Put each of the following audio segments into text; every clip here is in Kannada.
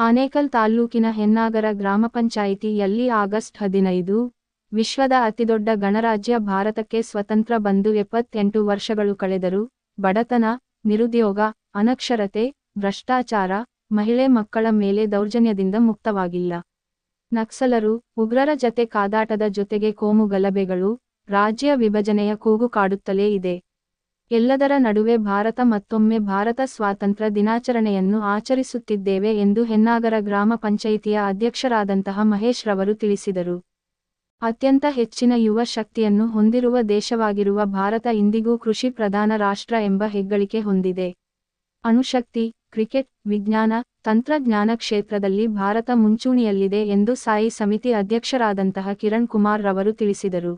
ಆನೇಕಲ್ ತಾಲ್ಲೂಕಿನ ಹೆನ್ನಾಗರ ಗ್ರಾಮ ಪಂಚಾಯಿತಿಯಲ್ಲಿ ಆಗಸ್ಟ್ ಹದಿನೈದು, ವಿಶ್ವದ ಅತಿದೊಡ್ಡ ಗಣರಾಜ್ಯ ಭಾರತಕ್ಕೆ ಸ್ವತಂತ್ರ ಬಂದು ಎಪ್ಪತ್ತೆಂಟು ವರ್ಷಗಳು ಕಳೆದರೂ ಬಡತನ, ನಿರುದ್ಯೋಗ, ಅನಕ್ಷರತೆ, ಭ್ರಷ್ಟಾಚಾರ, ಮಹಿಳೆ ಮಕ್ಕಳ ಮೇಲೆ ದೌರ್ಜನ್ಯದಿಂದ ಮುಕ್ತವಾಗಿಲ್ಲ. ನಕ್ಸಲರು, ಉಗ್ರರ ಜತೆ ಕಾದಾಟದ ಜೊತೆಗೆ ಕೋಮು ಗಲಭೆಗಳು, ರಾಜ್ಯ ವಿಭಜನೆಯ ಕೂಗು ಕಾಡುತ್ತಲೇ ಇದೆ. ಎಲ್ಲದರ ನಡುವೆ ಭಾರತ ಮತ್ತೊಮ್ಮೆ ಭಾರತ ಸ್ವಾತಂತ್ರ್ಯ ದಿನಾಚರಣೆಯನ್ನು ಆಚರಿಸುತ್ತಿದ್ದೇವೆ ಎಂದು ಹೆನ್ನಾಗರ ಗ್ರಾಮ ಪಂಚಾಯಿತಿಯ ಅಧ್ಯಕ್ಷರಾದಂತಹ ಮಹೇಶ್ ರವರು ತಿಳಿಸಿದರು. ಅತ್ಯಂತ ಹೆಚ್ಚಿನ ಯುವ ಶಕ್ತಿಯನ್ನು ಹೊಂದಿರುವ ದೇಶವಾಗಿರುವ ಭಾರತ ಇಂದಿಗೂ ಕೃಷಿ ಪ್ರಧಾನ ರಾಷ್ಟ್ರ ಎಂಬ ಹೆಗ್ಗಳಿಕೆ ಹೊಂದಿದೆ. ಅಣುಶಕ್ತಿ, ಕ್ರಿಕೆಟ್, ವಿಜ್ಞಾನ, ತಂತ್ರಜ್ಞಾನ ಕ್ಷೇತ್ರದಲ್ಲಿ ಭಾರತ ಮುಂಚೂಣಿಯಲ್ಲಿದೆ ಎಂದು ಸಾಯಿ ಸಮಿತಿ ಅಧ್ಯಕ್ಷರಾದಂತಹ ಕಿರಣ್ ಕುಮಾರ್ ರವರು ತಿಳಿಸಿದರು.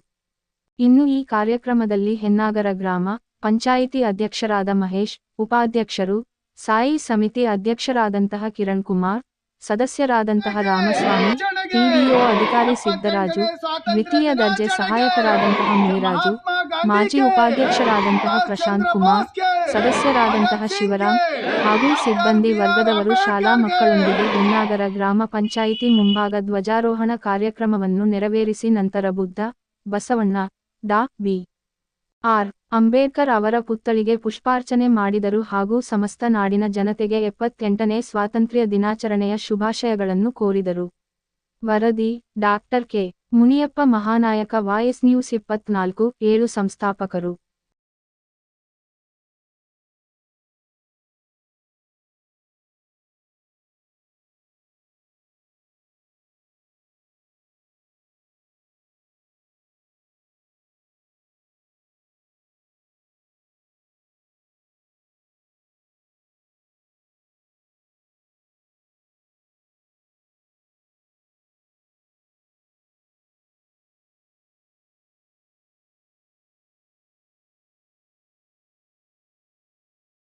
ಇನ್ನು ಈ ಕಾರ್ಯಕ್ರಮದಲ್ಲಿ ಹೆನ್ನಾಗರ ಗ್ರಾಮ ಪಂಚಾಯಿತಿ ಅಧ್ಯಕ್ಷರಾದ ಮಹೇಶ್, ಉಪಾಧ್ಯಕ್ಷರು, ಸಾಯಿ ಸಮಿತಿ ಅಧ್ಯಕ್ಷರಾದಂತಹ ಕಿರಣ್ ಕುಮಾರ್, ಸದಸ್ಯರಾದಂತಹ ರಾಮಸ್ವಾಮಿ, ಪಿಡಿಒ ಅಧಿಕಾರಿ ಸಿದ್ದರಾಜು, ದ್ವಿತೀಯ ದರ್ಜೆ ಸಹಾಯಕರಾದಂತಹ ಮುನಿರಾಜು ಮಾಜಿ ಉಪಾಧ್ಯಕ್ಷರಾದಂತಹ ಪ್ರಶಾಂತ್ ಕುಮಾರ್, ಸದಸ್ಯರಾದಂತಹ ಶಿವರಾಮ್ ಹಾಗೂ ಸಿಬ್ಬಂದಿ ವರ್ಗದವರು ಶಾಲಾ ಮಕ್ಕಳೊಂದಿಗೆ ಹೆನ್ನಾಗರ ಗ್ರಾಮ ಪಂಚಾಯಿತಿ ಮುಂಭಾಗ ಧ್ವಜಾರೋಹಣ ಕಾರ್ಯಕ್ರಮವನ್ನು ನೆರವೇರಿಸಿ ನಂತರ ಬುದ್ಧ ಬಸವಣ್ಣ ಡಾ ಬಿ. ಆರ್. ಅಂಬೇಡ್ಕರ್ ಅವರ ಪುತ್ಥಳಿಗೆ ಪುಷ್ಪಾರ್ಚನೆ ಮಾಡಿದರು ಹಾಗೂ ಸಮಸ್ತ ನಾಡಿನ ಜನತೆಗೆ ಎಪ್ಪತ್ತೆಂಟನೇ ಸ್ವಾತಂತ್ರ್ಯ ದಿನಾಚರಣೆಯ ಶುಭಾಶಯಗಳನ್ನು ಕೋರಿದರು. ವರದಿ, doctor K. Muniyappa Mahanayaka, voice news ಇಪ್ಪತ್ನಾಲ್ಕು, ಏಳು ಸಂಸ್ಥಾಪಕರು.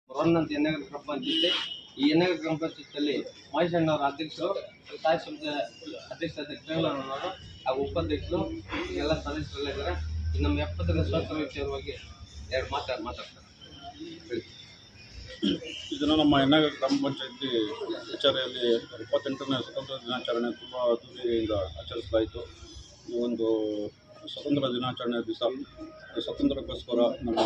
ರನ್ ಅಂತ ಎನ್ನೆಗಲ್ ಗ್ರಾಮ ಪಂಚಾಯತಿ ಈ ಎನ್ನಗರ ಗ್ರಾಮ ಪಂಚಾಯತಿಯಲ್ಲಿ ಮಹೇಶ್ ಅಣ್ಣವರ ಅಧ್ಯಕ್ಷರು ತಾಯಿ ಸಂಸ್ಥೆ ಅಧ್ಯಕ್ಷ ಅಧ್ಯಕ್ಷರು ಹಾಗೂ ಉಪಾಧ್ಯಕ್ಷರು, ಎಲ್ಲ ಸದಸ್ಯರೆಲ್ಲ ಇದ್ದಾರೆ. ನಮ್ಮ ಎಪ್ಪತ್ತನೇ ಸ್ವಾತಂತ್ರ್ಯ ವಿಷಯದ ಎರಡು ಮಾತಾಡಿ, ಮಾತಾಡ್ತಾರೆ. ಇದನ್ನು ನಮ್ಮ ಎನ್ನಗರ ಗ್ರಾಮ ಪಂಚಾಯತಿ ಕಚೇರಿಯಲ್ಲಿ ಇಪ್ಪತ್ತೆಂಟನೇ ಸ್ವತಂತ್ರ ದಿನಾಚರಣೆ ತುಂಬ ಅದ್ದೂರಿಯಿಂದ ಆಚರಿಸಲಾಯಿತು. ಈ ಒಂದು ಸ್ವತಂತ್ರ ದಿನಾಚರಣೆ ದಿವಸ ಸ್ವತಂತ್ರಕ್ಕೋಸ್ಕರ ನಮ್ಮ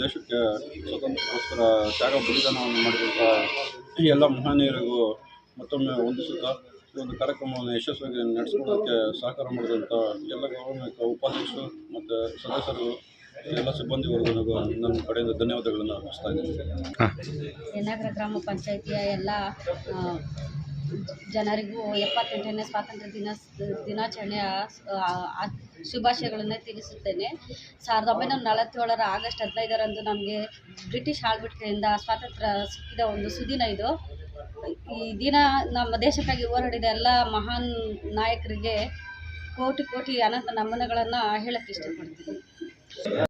ದೇಶಕ್ಕೆ ಸ್ವತಂತ್ರಕ್ಕೋಸ್ಕರ ತ್ಯಾಗ ಬಲಿದಾನವನ್ನು ಮಾಡಿದಂಥ ಈ ಎಲ್ಲ ಮಹನೀಯರಿಗೂ ಮತ್ತೊಮ್ಮೆ ವಂದಿಸುತ್ತಾ ಈ ಒಂದು ಕಾರ್ಯಕ್ರಮವನ್ನು ಯಶಸ್ವಿಯಾಗಿ ನಡೆಸ್ಕೊಳ್ಳೋಕ್ಕೆ ಸಹಕಾರ ಮಾಡಿದಂಥ ಎಲ್ಲ ಗೌರವಾನ್ವಿತ ಉಪಾಧ್ಯಕ್ಷರು ಮತ್ತು ಸದಸ್ಯರು ಎಲ್ಲ ಸಿಬ್ಬಂದಿ ವರ್ಗನಿಗೂ ನನ್ನ ಕಡೆಯಿಂದ ಧನ್ಯವಾದಗಳನ್ನು ಅರ್ಪಿಸ್ತಾ ಇದ್ದೀನಿ. ಯನ್ನಾಗರ ಗ್ರಾಮ ಪಂಚಾಯಿತಿಯ ಎಲ್ಲ ಜನರಿಗೂ ಎಪ್ಪತ್ತೆಂಟನೇ ಸ್ವಾತಂತ್ರ್ಯ ದಿನ ದಿನಾಚರಣೆಯ ಶುಭಾಶಯಗಳನ್ನು ತಿಳಿಸುತ್ತೇನೆ. ಸಾವಿರದ ಒಂಬೈನೂರ ನಲವತ್ತೇಳರ ಆಗಸ್ಟ್ ಹದಿನೈದರಂದು ನಮಗೆ ಬ್ರಿಟಿಷ್ ಆಳ್ವಿಕೆಯಿಂದ ಸ್ವಾತಂತ್ರ್ಯ ಸಿಕ್ಕಿದ ಒಂದು ಸುದಿನ ಇದು. ಈ ದಿನ ನಮ್ಮ ದೇಶಕ್ಕಾಗಿ ಹೋರಾಡಿದ ಎಲ್ಲ ಮಹಾನ್ ನಾಯಕರಿಗೆ ಕೋಟಿ ಕೋಟಿ ಅನಂತ ನಮನಗಳನ್ನು ಹೇಳಕ್ಕೆ ಇಷ್ಟಪಡ್ತೀನಿ.